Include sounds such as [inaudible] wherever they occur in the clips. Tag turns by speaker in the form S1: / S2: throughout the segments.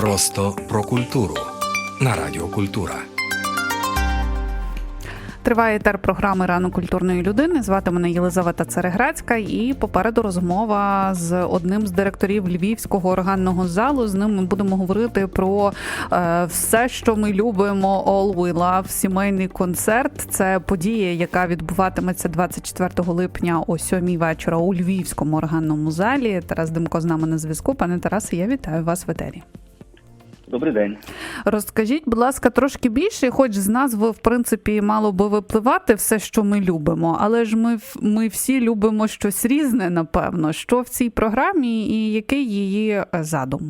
S1: Просто про культуру на Радіо Культура.
S2: Триває етер програми Рано культурної людини. Звати мене Єлизавета Цереграцька, і попереду розмова з одним з директорів львівського органного залу. З ним ми будемо говорити про е, все, що ми любимо. All We Love, сімейний концерт. Це подія, яка відбуватиметься 24 липня о 7 вечора у львівському органному залі. Тарас Демко з нами на зв'язку. Пане Тарасе, я вітаю вас в етері.
S3: Добрий день.
S2: Розкажіть, будь ласка, трошки більше, хоч з назви, в принципі, мало би випливати все, що ми любимо, але ж ми ми всі любимо щось різне, напевно. Що в цій програмі і який її е, задум?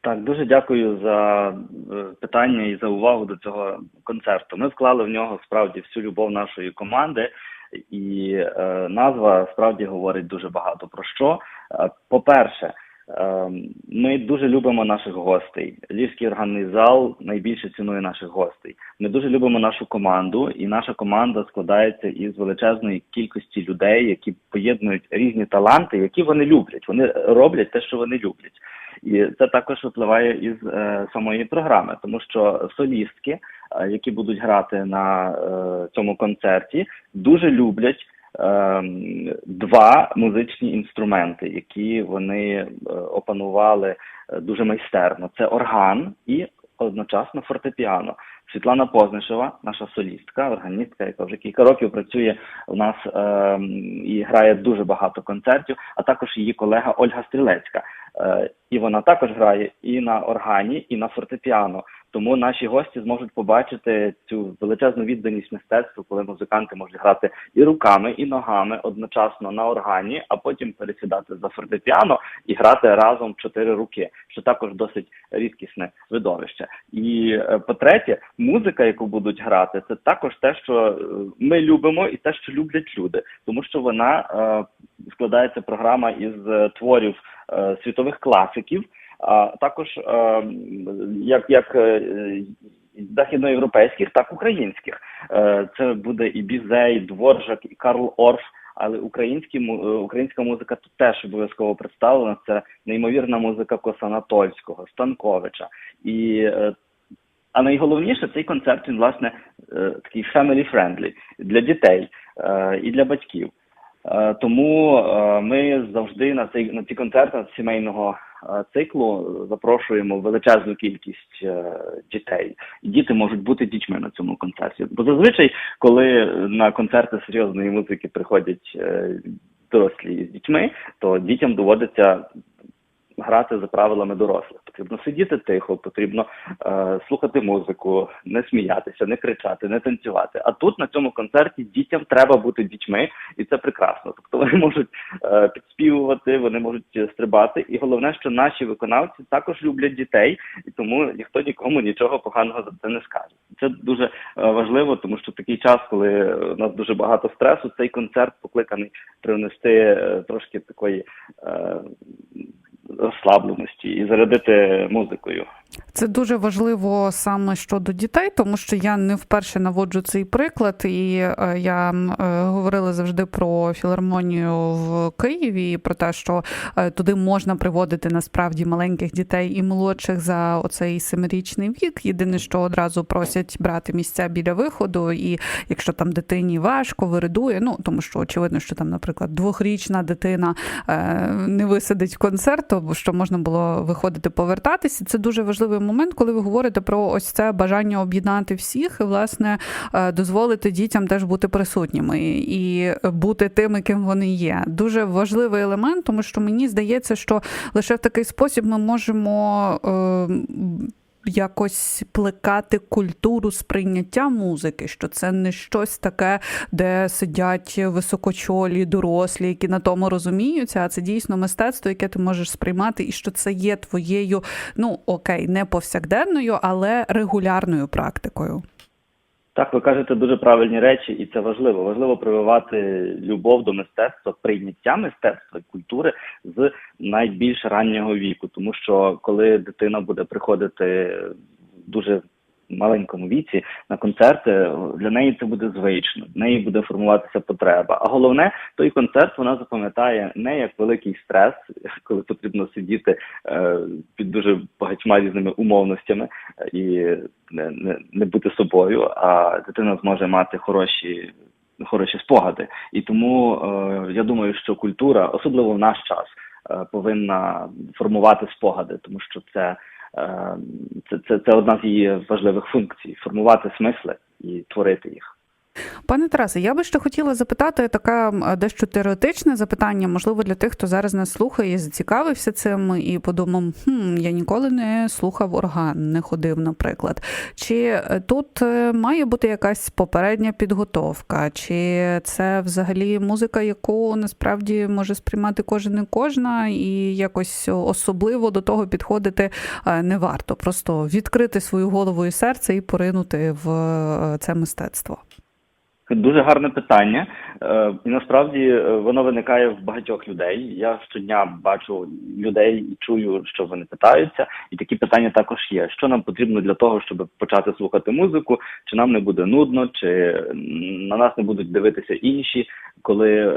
S3: Так, дуже дякую за е, питання і за увагу до цього концерту. Ми вклали в нього справді всю любов нашої команди, і е, назва справді говорить дуже багато про що. Е, По-перше, ми дуже любимо наших гостей. Львівський органний зал найбільше цінує наших гостей. Ми дуже любимо нашу команду, і наша команда складається із величезної кількості людей, які поєднують різні таланти, які вони люблять. Вони роблять те, що вони люблять. І це також випливає із е, самої програми, тому що солістки, е, які будуть грати на е, цьому концерті, дуже люблять два музичні інструменти, які вони е, опанували е, дуже майстерно. Це орган і одночасно фортепіано. Світлана Познишева, наша солістка, органістка, яка вже кілька років працює у нас е, і грає дуже багато концертів, а також її колега Ольга Стрілецька. Е, і вона також грає і на органі, і на фортепіано. Тому наші гості зможуть побачити цю величезну відданість мистецтву, коли музиканти можуть грати і руками, і ногами одночасно на органі, а потім пересідати за фортепіано і грати разом чотири руки, що також досить рідкісне видовище. І е, по-третє, музика, яку будуть грати, це також те, що е, ми любимо, і те, що люблять люди, тому що вона е, складається програма із творів світових класиків а також е, як як е, західноєвропейських, так і українських. Е, Це буде і Бізей, Дворжак, і Карл Орф. Але українські українська музика тут теж обов'язково представлена. Це неймовірна музика Косанатольського, Станковича. І а найголовніше цей концерт він власне такий family friendly для дітей і для батьків. Тому ми завжди на цей на ці концерти сімейного циклу запрошуємо величезну кількість е, дітей. І діти можуть бути дітьми на цьому концерті. Бо зазвичай, коли на концерти серйозної музики приходять е, дорослі з дітьми, то дітям доводиться грати за правилами дорослих. Потрібно сидіти тихо, потрібно е, слухати музику, не сміятися, не кричати, не танцювати. А тут на цьому концерті дітям треба бути дітьми, і це прекрасно. Тобто вони можуть е, підспівувати, вони можуть стрибати. І головне, що наші виконавці також люблять дітей, і тому ніхто нікому нічого поганого за це не скаже. Це дуже е, важливо, тому що в такий час, коли у нас дуже багато стресу, цей концерт покликаний привнести е, трошки такої. Е, розслабленості і зарядити музикою.
S2: Це дуже важливо саме щодо дітей, тому що я не вперше наводжу цей приклад, і е, я е, говорила завжди про філармонію в Києві, про те, що е, туди можна приводити насправді маленьких дітей і молодших за оцей семирічний вік. Єдине, що одразу просять брати місця біля виходу, і якщо там дитині важко, виридує, ну тому що очевидно, що там, наприклад, двохрічна дитина не висадить концерт, то що можна було виходити повертатися. Це дуже важливий момент, коли ви говорите про ось це бажання об'єднати всіх, і власне е, дозволити дітям теж бути присутніми і бути тими, ким вони є. Дуже важливий елемент, тому що мені здається, що лише в такий спосіб ми можемо. Якось плекати культуру сприйняття музики, що це не щось таке, де сидять високочолі, дорослі, які на тому розуміються, а це дійсно мистецтво, яке ти можеш сприймати, і що це є твоєю, ну окей, не повсякденною, але регулярною практикою.
S3: Так, ви кажете дуже правильні речі, і це важливо. Важливо прививати любов до мистецтва, прийняття мистецтва і культури з найбільш раннього віку, тому що коли дитина буде приходити дуже маленькому віці на концерти, для неї це буде звично, в неї буде формуватися потреба. А головне, той концерт вона запам'ятає не як великий стрес, коли потрібно сидіти е, під дуже багатьма різними умовностями е, і не, не, не бути собою, а дитина зможе мати хороші. Хороші спогади, і тому е, я думаю, що культура, особливо в наш час, е, повинна формувати спогади, тому що це, це, це, це одна з її важливих функцій формувати смисли і творити їх.
S2: Пане Тарасе, я би ще хотіла запитати таке дещо теоретичне запитання, можливо, для тих, хто зараз нас слухає, і зацікавився цим і подумав, хм, я ніколи не слухав орган, не ходив, наприклад. Чи е, тут е, має бути якась попередня підготовка, чи це взагалі музика, яку насправді може сприймати кожен і кожна, і якось особливо до того підходити е, не варто, просто відкрити свою голову і серце і поринути в це мистецтво.
S3: Дуже гарне питання, і насправді е, воно виникає в багатьох людей. Я щодня бачу людей і чую, що вони питаються, і такі питання також є. Що нам потрібно для того, щоб почати слухати музику? Чи нам не буде нудно, чи на нас не будуть дивитися інші, коли е,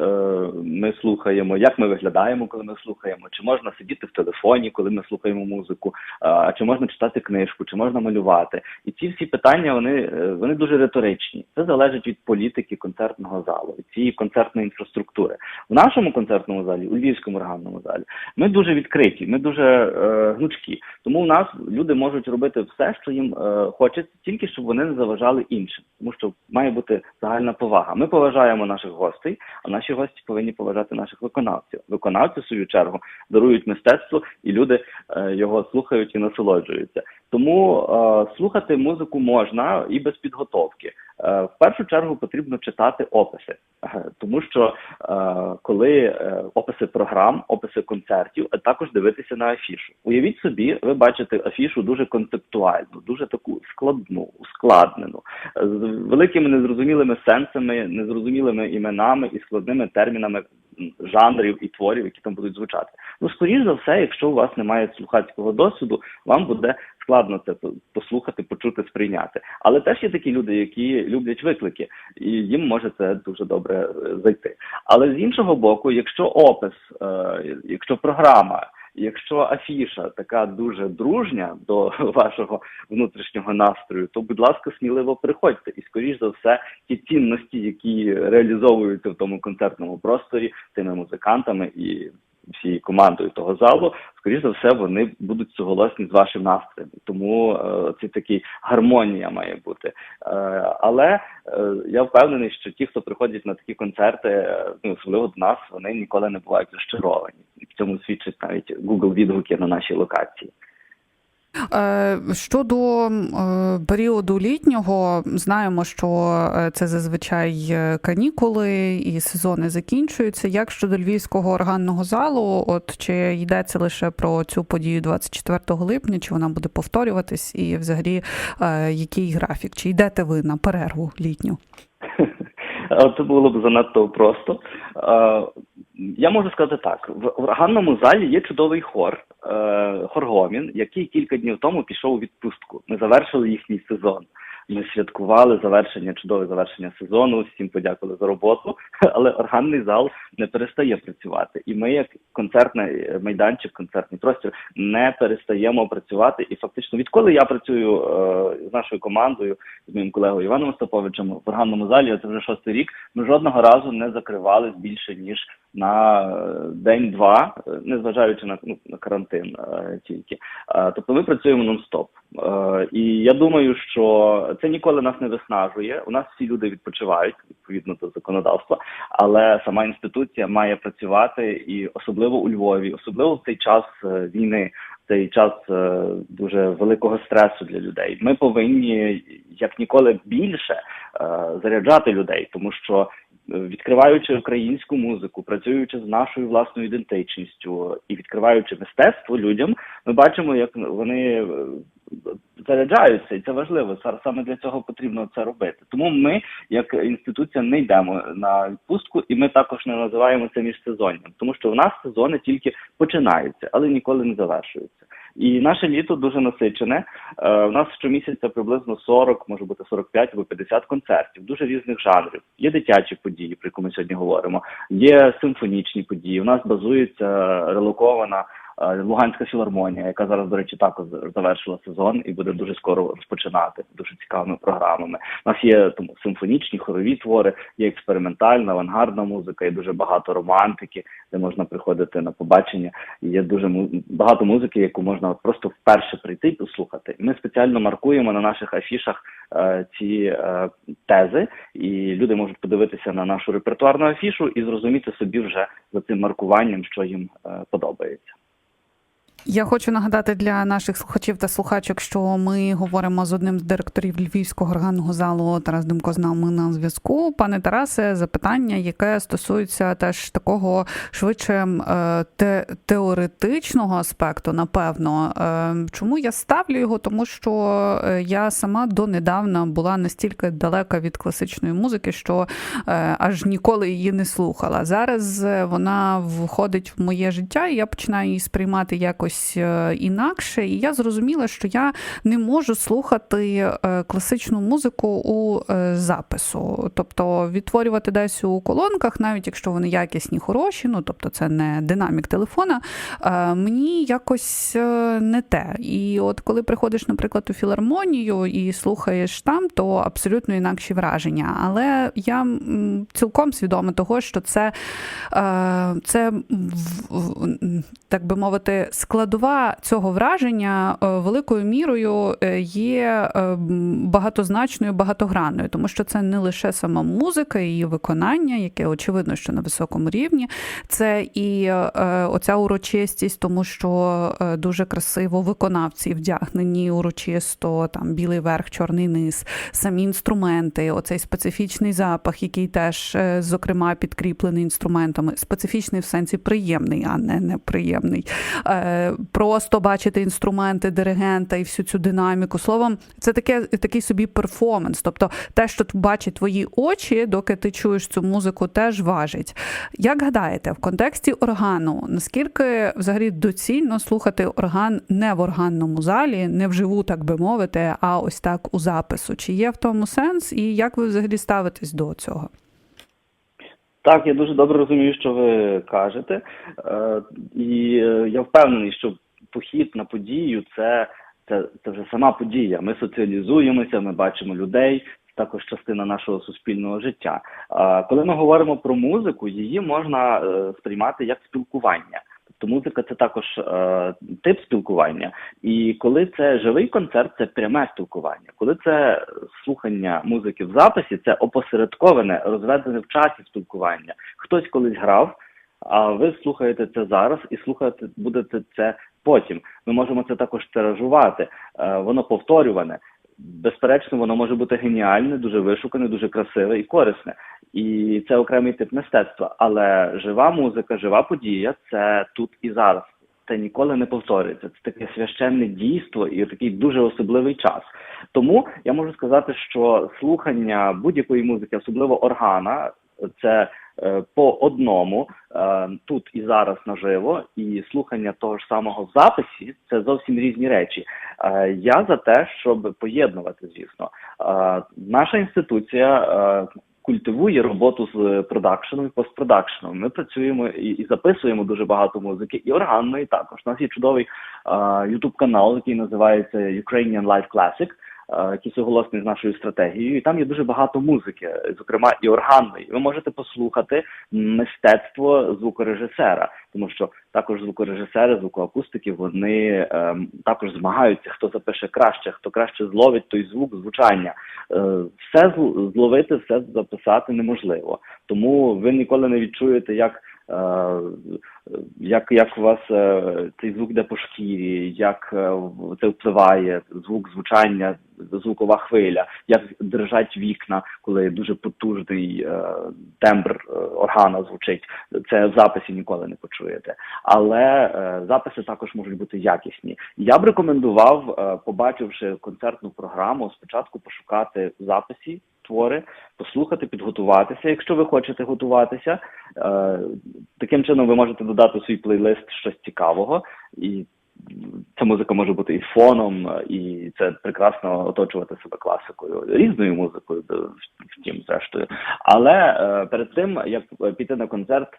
S3: ми слухаємо, як ми виглядаємо, коли ми слухаємо, чи можна сидіти в телефоні, коли ми слухаємо музику, а чи можна читати книжку, чи можна малювати? І ці всі питання вони, е, вони дуже риторичні. Це залежить від політики концертного залу, цієї концертної інфраструктури. В нашому концертному залі, у Львівському органному залі, ми дуже відкриті, ми дуже е, гнучкі. Тому у нас люди можуть робити все, що їм е, хочеться, тільки щоб вони не заважали іншим, тому що має бути загальна повага. Ми поважаємо наших гостей, а наші гості повинні поважати наших виконавців. Виконавці, в свою чергу, дарують мистецтво, і люди е, його слухають і насолоджуються. Тому е, слухати музику можна і без підготовки. Е, в першу чергу потрібно читати описи, Е, тому що е, коли описи програм, описи концертів, а також дивитися на афішу. Уявіть собі, ви бачите афішу дуже концептуальну, дуже таку складну, ускладнену, з великими незрозумілими сенсами, незрозумілими іменами і складними термінами жанрів і творів, які там будуть звучати. Ну, скоріш за все, якщо у вас немає слухацького досвіду, вам буде складно це по- послухати, почути, сприйняти. Але теж є такі люди, які люблять виклики, і їм може це дуже добре е, зайти. Але з іншого боку, якщо опис, е, якщо програма. Якщо афіша така дуже дружня до [laughs] вашого внутрішнього настрою, то будь ласка, сміливо приходьте. І скоріш за все, ті цінності, які реалізовуються в тому концертному просторі тими музикантами і всією командою того залу, скоріш за все, вони будуть суголосні з вашим настроєм. Тому е, це такий гармонія має бути. Е, але е, я впевнений, що ті, хто приходять на такі концерти, ну особливо до нас, вони ніколи не бувають розчаровані. В цьому свідчить навіть Google відгуки на нашій локації.
S2: Е, Щодо е, періоду літнього, знаємо, що е, це зазвичай канікули і сезони закінчуються. Як щодо львівського органного залу, от чи йдеться лише про цю подію 24 липня, чи вона буде повторюватись, і взагалі який графік? Чи йдете ви на перерву літню? [laughs]
S3: Це було б занадто просто. Е, Я можу сказати так: в органному залі є чудовий хор, е, хор Гомін, який кілька днів тому пішов у відпустку. Ми завершили їхній сезон. Ми святкували завершення, чудове завершення сезону. Всім подякували за роботу. [laughs] Але органний зал не перестає працювати. І ми, як концертний майданчик, концертний простір, не перестаємо працювати. І фактично, відколи я працюю е, з нашою командою, з моїм колегою Іваном Остаповичем в органному залі, це вже шостий рік. Ми жодного разу не закривались більше ніж на е, день-два, е, незважаючи на, ну, на карантин е, тільки. Тобто ми працюємо нон-стоп. І я думаю, що це ніколи нас не виснажує. У нас всі люди відпочивають відповідно до законодавства, але сама інституція має працювати і особливо у Львові, особливо в цей час війни. Цей час дуже великого стресу для людей. Ми повинні як ніколи більше заряджати людей, тому що відкриваючи українську музику, працюючи з нашою власною ідентичністю і відкриваючи мистецтво людям, ми бачимо, як вони е, заряджаються, і це важливо. Саме для цього потрібно це робити. Тому ми, як інституція, не йдемо на відпустку, і ми також не називаємо це міжсезонням, тому що в нас сезони тільки починаються, але ніколи не завершуються. І наше літо дуже насичене. Е, У нас щомісяця приблизно 40, може бути 45 або 50 концертів, дуже різних жанрів. Є дитячі події, про які ми сьогодні говоримо. Є симфонічні події. У нас базується релокована е, Луганська філармонія, яка зараз, до речі, також завершила сезон і буде дуже скоро розпочинати дуже цікавими програмами. У нас є тому симфонічні хорові твори, є експериментальна, авангардна музика, є дуже багато романтики, де можна приходити на побачення. Є дуже багато музики, яку можна просто вперше прийти і послухати. Ми спеціально маркуємо на наших афішах е, ці е, тези, і люди можуть подивитися на нашу репертуарну афішу і зрозуміти собі вже за цим маркуванням, що їм е, подобається.
S2: Я хочу нагадати для наших слухачів та слухачок, що ми говоримо з одним з директорів Львівського органного залу Тарас Демко з нами на зв'язку. Пане Тарасе, запитання, яке стосується теж такого швидше е, те, теоретичного аспекту, напевно. Е, Чому я ставлю його? Тому що е, я сама донедавна була настільки далека від класичної музики, що аж ніколи її не слухала. Зараз вона входить в моє життя, і я починаю її сприймати якось е, інакше. І я зрозуміла, що я не можу слухати е, класичну музику у е, запису, тобто відтворювати десь у колонках, навіть якщо вони якісні, хороші, ну тобто це не динамік телефона. Мені якось не те. І от коли приходиш, наприклад, у філармонію і слухаєш там, то абсолютно інакші враження. Але я цілком свідома того, що це, це так би мовити, складова цього враження е, великою мірою е, є е, багатозначною, багатогранною, тому що це не лише сама музика, її виконання, яке очевидно, що на високому рівні, це і оця урочистість, тому що дуже красиво виконавці вдягнені урочисто, там білий верх, чорний низ, самі інструменти, оцей специфічний запах, який теж, зокрема, підкріплений інструментами, специфічний в сенсі приємний, а не неприємний. Просто бачити інструменти диригента і всю цю динаміку. Словом, це таке такий собі перформанс. Тобто, те, що бачать твої очі, доки ти чуєш цю музику, теж важить. Як гадаєте, в контексті органу, наскільки взагалі доцільно слухати орган не в органному залі, не вживу, так би мовити, а ось так у запису? Чи є в тому сенс, і як ви взагалі ставитесь до цього?
S3: Так, я дуже добре розумію, що ви кажете, е, і е, я впевнений, що похід на подію це, це, це вже сама подія. Ми соціалізуємося, ми бачимо людей. Також частина нашого суспільного життя. Коли ми говоримо про музику, її можна е, сприймати як спілкування. Тобто музика це також е, тип спілкування. І коли це живий концерт, це пряме спілкування. Коли це слухання музики в записі, це опосередковане, розведене в часі спілкування. Хтось колись грав, а ви слухаєте це зараз і слухати будете це потім. Ми можемо це також тиражувати, е, воно повторюване. Безперечно, воно може бути геніальне, дуже вишукане, дуже красиве і корисне. І це окремий тип мистецтва. Але жива музика, жива подія це тут і зараз. Це ніколи не повторюється. Це таке священне дійство і такий дуже особливий час. Тому я можу сказати, що слухання будь-якої музики, особливо органа, це по одному е, тут і зараз наживо, і слухання того ж самого в записі це зовсім різні речі. Е, я за те, щоб поєднувати, звісно, Е, наша інституція. е, Культивує роботу з продакшеном і постпродакшеном. Ми працюємо і, записуємо дуже багато музики, і органної також. У нас є чудовий ютуб канал, який називається Ukrainian Live Classic, е, який суголосний з нашою стратегією. І там є дуже багато музики, зокрема і органної. Ви можете послухати мистецтво звукорежисера, тому що також звукорежисери, звукоакустики, вони ем, також змагаються, хто запише краще, хто краще зловить той звук, звучання. Е, все зловити, все записати неможливо. Тому ви ніколи не відчуєте, як. Е, Як, як у вас е, цей звук йде по шкірі, як е, це впливає, звук звучання, звукова хвиля, як держать вікна, коли дуже потужний тембр органа звучить. Це в записі ніколи не почуєте. Але записи також можуть бути якісні. Я б рекомендував, побачивши концертну програму, спочатку пошукати записі твори, послухати, підготуватися. Якщо ви хочете готуватися, е, таким чином ви можете додати у свій плейлист щось цікавого і ця музика може бути і фоном, і це прекрасно оточувати себе класикою, різною музикою, е, втім, зрештою. Але е, перед тим як піти на концерт,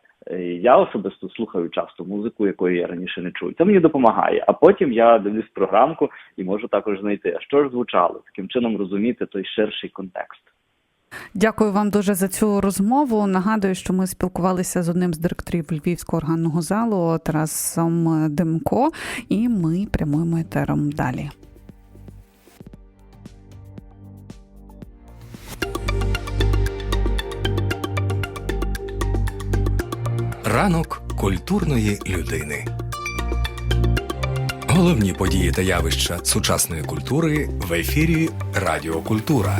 S3: я особисто слухаю часто музику, якої я раніше не чув. Це мені допомагає. А потім я дивлюсь програмку і можу також знайти, а що ж звучало, таким чином розуміти той ширший контекст.
S2: Дякую вам дуже за цю розмову. Нагадую, що ми спілкувалися з одним з директорів Львівського органного залу Тарасом Демко, і ми прямуємо етером далі.
S1: Ранок культурної людини. Головні події та явища сучасної культури в ефірі Радіокультура.